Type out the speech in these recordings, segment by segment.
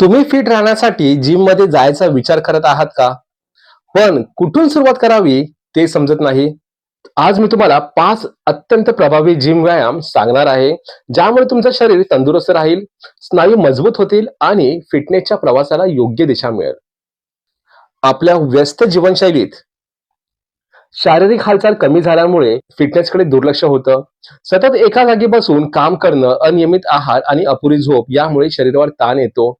तुम्ही फिट राहण्यासाठी जिममध्ये जायचा विचार करत आहात का? पण कुठून सुरुवात करावी ते समजत नाही. आज मी तुम्हाला पाच अत्यंत प्रभावी जिम व्यायाम सांगणार आहे ज्यामुळे तुमचं शरीर तंदुरुस्त राहील स्नायू मजबूत होतील आणि फिटनेसच्या प्रवासाला योग्य दिशा मिळेल. आपल्या व्यस्त जीवनशैलीत शारीरिक हालचाल कमी झाल्यामुळे फिटनेसकडे दुर्लक्ष होतं. सतत एका जागी बसून काम करणं अनियमित आहार आणि अपुरी झोप यामुळे शरीरावर ताण येतो.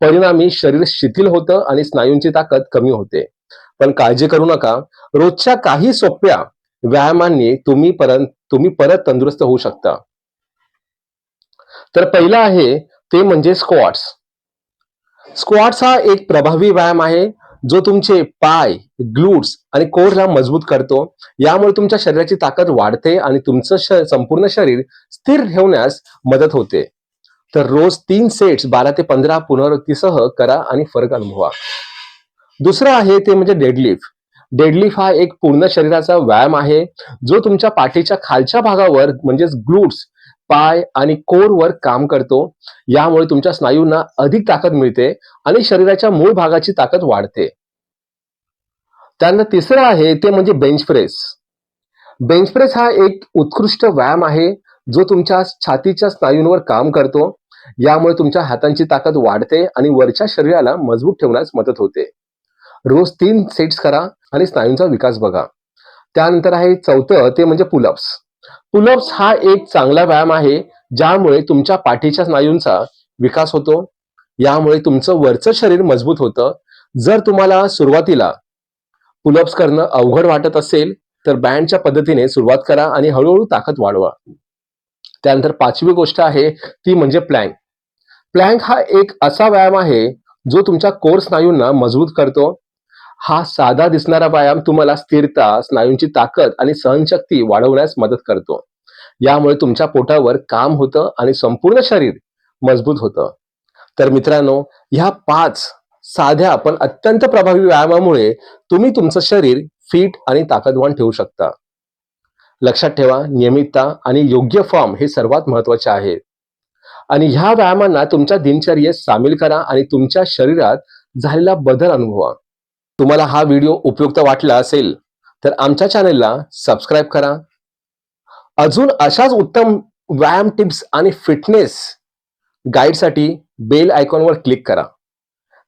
परिणामी शरीर शिथिल होतं आणि स्नायूंची ताकद कमी होते. पण काळजी करू नका. रोजच्या काही सोप्या व्यायामांनी तुम्ही परत तुम्ही परत तंदुरुस्त होऊ शकता. तर पहिला आहे ते म्हणजे स्क्वॉट्स स्क्वॉट्स हा एक प्रभावी व्यायाम आहे जो तुमचे पाय ग्लूट्स आणि कोरला मजबूत करतो. यामुळे तुमच्या शरीराची ताकद वाढते आणि तुमचं संपूर्ण शरीर स्थिर ठेवण्यास मदत होते. तर रोज तीन सेट्स बारा ते पंधरा पुनरावृत्तीसह करा आणि फरक अनुभवा. दुसरं आहे ते म्हणजे डेडलिफ्ट डेडलिफ्ट हा एक पूर्ण शरीराचा व्यायाम आहे जो तुमच्या पाठीच्या खालच्या भागावर म्हणजेच ग्लूट्स पाय आणि कोरवर काम करतो. यामुळे तुमच्या स्नायूंना अधिक ताकद मिळते आणि शरीराच्या मूळ भागाची ताकद वाढते. त्यानंतर तिसरं आहे ते म्हणजे बेंच प्रेस बेंच प्रेस हा एक उत्कृष्ट व्यायाम आहे जो तुमच्या छातीच्या स्नायूंवर काम करतो. यामुळे तुमच्या हातांची ताकद वाढते आणि वरच्या शरीराला मजबूत ठेवण्यास मदत होते. रोज तीन सेट्स करा आणि स्नायूंचा विकास बघा. त्यानंतर आहे चौथं ते म्हणजे पुलअप्स पुलअप्स हा एक चांगला व्यायाम आहे ज्यामुळे तुमच्या पाठीच्या स्नायूंचा विकास होतो. यामुळे तुमचं वरचं शरीर मजबूत होतं. जर तुम्हाला सुरुवातीला पुलअप्स करणं अवघड वाटत असेल तर बँडच्या पद्धतीने सुरुवात करा आणि हळूहळू ताकद वाढवा. त्यानंतर पाचवी गोष्ट आहे ती म्हणजे प्लँक प्लँक हा एक असा व्यायाम आहे जो तुमच्या कोर स्नायूंना मजबूत करतो. हा साधा दिसणारा व्यायाम तुम्हाला स्थिरता स्नायूंची ताकद आणि सहनशक्ती वाढवण्यास मदत करतो. यामुळे तुमच्या पोटावर काम होतं आणि संपूर्ण शरीर मजबूत होतं. तर मित्रांनो ह्या पाच साध्या पण अत्यंत प्रभावी व्यायामामुळे तुम्ही तुमचं शरीर फिट आणि ताकदवान ठेवू शकता. लक्षात ठेवा नियमितता आणि योग्य फॉर्म हे सर्वात महत्त्वाचे आहे. आणि ह्या व्यायामांना तुमच्या दिनचर्येत सामील करा आणि तुमच्या शरीरात झालेला बदल अनुभवा. तुम्हाला हा व्हिडिओ उपयुक्त वाटला असेल तर आमच्या चॅनेलला सबस्क्राईब करा. अजून अशाच उत्तम व्यायाम टिप्स आणि फिटनेस गाईडसाठी बेल आयकॉनवर क्लिक करा.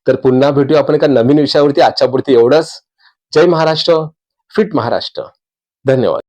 तर पुन्हा भेटू आपण एका नवीन विषयावरती. आजच्यापुरती एवढंच. जय महाराष्ट्र फिट महाराष्ट्र. धन्यवाद.